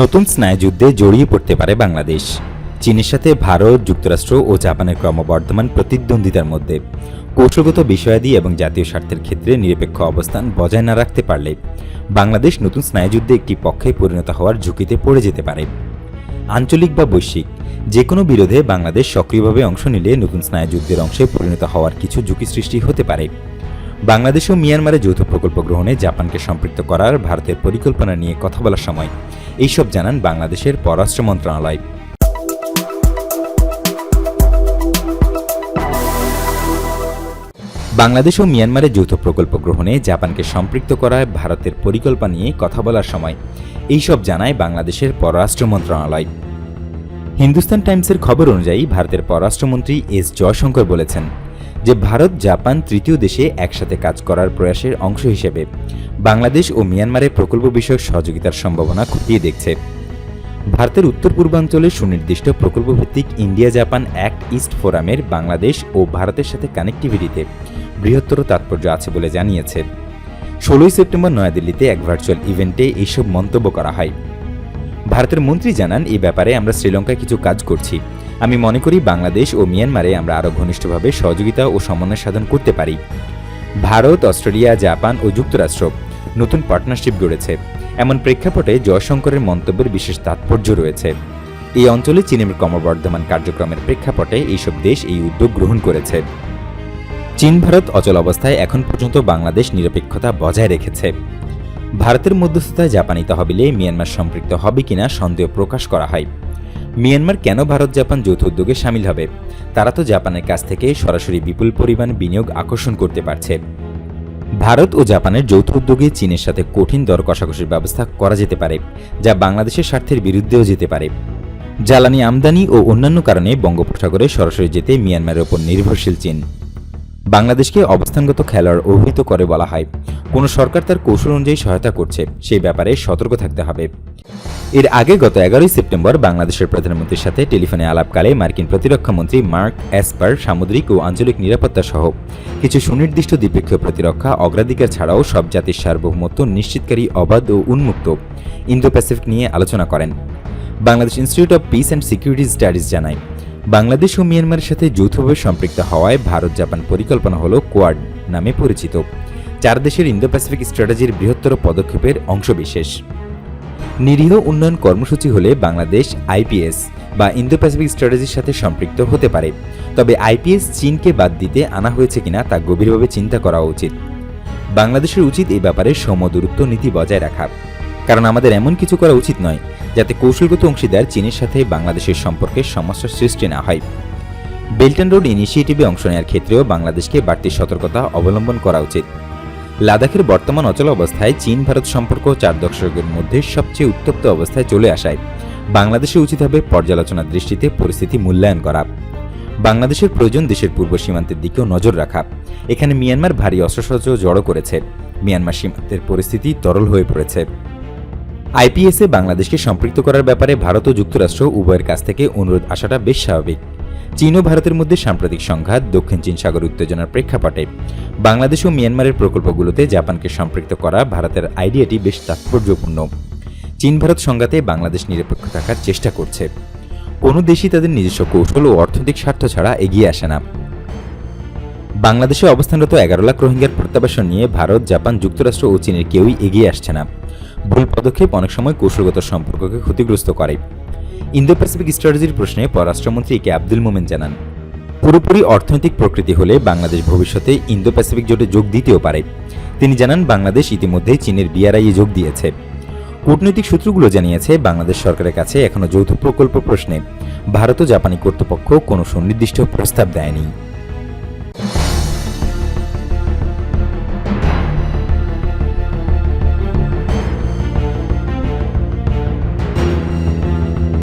নতুন স্নায়ুযুদ্ধে জড়িয়ে পড়তে পারে বাংলাদেশ। চীনের সাথে ভারত, যুক্তরাষ্ট্র ও জাপানের ক্রমবর্ধমান প্রতিদ্বন্দ্বিতার মধ্যে। কৌশলগত বিষয়াদি এবং জাতীয় স্বার্থের ক্ষেত্রে নিরপেক্ষ অবস্থান বজায় না রাখতে পারলে বাংলাদেশ নতুন স্নায়ুযুদ্ধে একটি পক্ষে পরিণত হওয়ার ঝুঁকিতে পড়ে যেতে পারে। আঞ্চলিক বা বৈশ্বিক যে কোনো বিরোধে বাংলাদেশ সক্রিয়ভাবে অংশ নিলে নতুন স্নায়ুযুদ্ধের অংশে পরিণত হওয়ার কিছু ঝুঁকি সৃষ্টি হতে পারে। বাংলাদেশ ও মিয়ানমারে যৌথ প্রকল্প গ্রহণে জাপানকে সম্পৃক্ত করার ভারতের পরিকল্পনা নিয়ে কথা বলার সময়। এইসব জানান বাংলাদেশের পররাষ্ট্র মন্ত্রণালয়। বাংলাদেশ ও মিয়ানমারে যৌথ প্রকল্প গ্রহণে জাপানকে সম্পৃক্ত করায় ভারতের পরিকল্পনা নিয়ে কথা বলার সময়। এইসব জানায় বাংলাদেশের পররাষ্ট্র মন্ত্রণালয়। হিন্দুস্তান টাইমসের খবর অনুযায়ী ভারতের পররাষ্ট্রমন্ত্রী এস জয়শঙ্কর বলেছেন যে ভারত, জাপান তৃতীয় দেশে একসাথে কাজ করার প্রয়াসের অংশ হিসেবে বাংলাদেশ ও মিয়ানমারের প্রকল্প বিষয়ক সহযোগিতার সম্ভাবনা খতিয়ে দেখছে। ভারতের উত্তর পূর্বাঞ্চলে সুনির্দিষ্ট প্রকল্পভিত্তিক ইন্ডিয়া জাপান অ্যাক্ট ইস্ট ফোরামের বাংলাদেশ ও ভারতের সাথে কানেক্টিভিটিতে বৃহত্তর তাৎপর্য আছে বলে জানিয়েছে। ষোলোই সেপ্টেম্বর নয়াদিল্লিতে এক ভার্চুয়াল ইভেন্টে এইসব মন্তব্য করা হয়। ভারতের মন্ত্রী জানান এই ব্যাপারে আমরা শ্রীলঙ্কায় কিছু কাজ করছি। আমি মনে করি বাংলাদেশ ও মিয়ানমারে আমরা আরও ঘনিষ্ঠভাবে সহযোগিতা ও সমন্বয় সাধন করতে পারি। ভারত, অস্ট্রেলিয়া, জাপান ও যুক্তরাষ্ট্র নতুন পার্টনারশিপ গড়েছে। এমন প্রেক্ষাপটে জয়শঙ্করের মন্তব্যের বিশেষ তাৎপর্য রয়েছে। এই অঞ্চলে চীনের ক্রমবর্ধমান কার্যক্রমের প্রেক্ষাপটে এইসব দেশ এই উদ্যোগ গ্রহণ করেছে। চীন, ভারত অচল অবস্থায় এখন পর্যন্ত বাংলাদেশ নিরপেক্ষতা বজায় রেখেছে। ভারতের মধ্যস্থতায় জাপানি তহবিলে মিয়ানমার সম্পৃক্ত হবে কিনা সন্দেহ প্রকাশ করা হয়। মিয়ানমার কেন ভারত জাপান যৌথ উদ্যোগে সামিল হবে? তারা তো জাপানের কাছ থেকে সরাসরি বিপুল পরিমাণ বিনিয়োগ আকর্ষণ করতে পারছে। ভারত ও জাপানের যৌথ উদ্যোগে চীনের সাথে কঠিন দর কষাকষির ব্যবস্থা করা যেতে পারে, যা বাংলাদেশের স্বার্থের বিরুদ্ধেও যেতে পারে। জ্বালানি আমদানি ও অন্যান্য কারণে বঙ্গোপসাগরে সরাসরি যেতে মিয়ানমারের ওপর নির্ভরশীল চীন। বাংলাদেশকে অবস্থানগত খেলোয়াড় অভিহিত করে বলা হয়, কোনো সরকার তার কৌশল অনুযায়ী সহায়তা করছে, সেই ব্যাপারে সতর্ক থাকতে হবে। এর আগে গত এগারোই সেপ্টেম্বর বাংলাদেশের প্রধানমন্ত্রীর সাথে টেলিফোনে আলাপকালে মার্কিন প্রতিরক্ষামন্ত্রী মার্ক এসপার সামুদ্রিক ও আঞ্চলিক নিরাপত্তা সহ কিছু সুনির্দিষ্ট দ্বিপক্ষীয় প্রতিরক্ষা অগ্রাধিকার ছাড়াও সব জাতির সার্বভৌমত্ব নিশ্চিতকারী, অবাধ ও উন্মুক্ত ইন্দো প্যাসিফিক নিয়ে আলোচনা করেন। Bangladesh institute of peace and security studies জানায়, বাংলাদেশ ও মিয়ানমারের সাথে যৌথভাবে সম্পৃক্ত হওয়ায় ভারত, জাপান পরিকল্পনা হল কোয়াড নামে পরিচিত। চার দেশের ইন্দো প্যাসিফিক স্ট্র্যাটেজির বৃহত্তর পদক্ষেপের অংশবিশেষ। নিরীহ উন্নয়ন কর্মসূচি হলে বাংলাদেশ আইপিএস বা ইন্দো প্যাসিফিক স্ট্র্যাটেজির সাথে সম্পৃক্ত হতে পারে। তবে আইপিএস চীনকে বাদ দিতে আনা হয়েছে কিনা তা গভীরভাবে চিন্তা করা উচিত। বাংলাদেশের উচিত এই ব্যাপারে সমদূরত্ব নীতি বজায় রাখা। কারণ আমাদের এমন কিছু করা উচিত নয়, যাতে কৌশলগত অংশীদার চীনের সাথে বাংলাদেশের সম্পর্কে সমস্যার সৃষ্টি না হয়। বেল্ট অ্যান্ড রোড ইনিশিয়েটিভে অংশ নেওয়ার ক্ষেত্রেও বাংলাদেশকে বাড়তি সতর্কতা অবলম্বন করা উচিত। লাদাখের বর্তমান অচল অবস্থায় চীন, ভারত সম্পর্ক চার দশকের মধ্যে সবচেয়ে উত্তপ্ত অবস্থায় চলে আসায়। বাংলাদেশে উচিত হবে পর্যালোচনার দৃষ্টিতে পরিস্থিতি মূল্যায়ন করা। বাংলাদেশের প্রয়োজন দেশের পূর্ব সীমান্তের দিকেও নজর রাখা। এখানে মিয়ানমার ভারী অস্ত্রশস্ত্র জড়ো করেছে। মিয়ানমার সীমান্তের পরিস্থিতি তরল হয়ে পড়েছে। আইপিএসে বাংলাদেশকে সম্পৃক্ত করার ব্যাপারে ভারত ও যুক্তরাষ্ট্র উভয়ের কাছ থেকে অনুরোধ আসাটা বেশ স্বাভাবিক। চীন ও ভারতের মধ্যে সাম্প্রতিক সংঘাত, দক্ষিণ চীন সাগর উত্তেজনার প্রেক্ষাপটে। বাংলাদেশ ও মিয়ানমারের প্রকল্পগুলোতে জাপানকে সম্পৃক্ত করা ভারতের আইডিয়াটি বেশ তাৎপর্যপূর্ণ। চীন ভারত সংঘাতে বাংলাদেশ নিরপেক্ষ থাকার চেষ্টা করছে। কোনো দেশই তাদের নিজস্ব কৌশল ও অর্থনৈতিক স্বার্থ ছাড়া এগিয়ে আসে না। বাংলাদেশে অবস্থানরত এগারো লাখ রোহিঙ্গার প্রত্যাবাসন নিয়ে ভারত, জাপান, যুক্তরাষ্ট্র ও চীনের কেউই এগিয়ে আসছে না। ভুল পদক্ষেপ অনেক সময় কৌশলগত সম্পর্ককে ক্ষতিগ্রস্ত করে। ইন্দো প্যাসিফিক স্ট্র্যাটেজির প্রশ্নে পররাষ্ট্রমন্ত্রী কে আব্দুল মোমেন জানান, পুরোপুরি অর্থনৈতিক প্রকৃতি হলে বাংলাদেশ ভবিষ্যতে ইন্দো প্যাসিফিক জোটে যোগ দিতেও পারে। তিনি জানান, বাংলাদেশ ইতিমধ্যেই চীনের বিআরআইয়ে যোগ দিয়েছে। কূটনৈতিক সূত্রগুলো জানিয়েছে, বাংলাদেশ সরকারের কাছে এখনও যৌথ প্রকল্প প্রশ্নে ভারত ও জাপানি কর্তৃপক্ষ কোনো সুনির্দিষ্ট প্রস্তাব দেয়নি।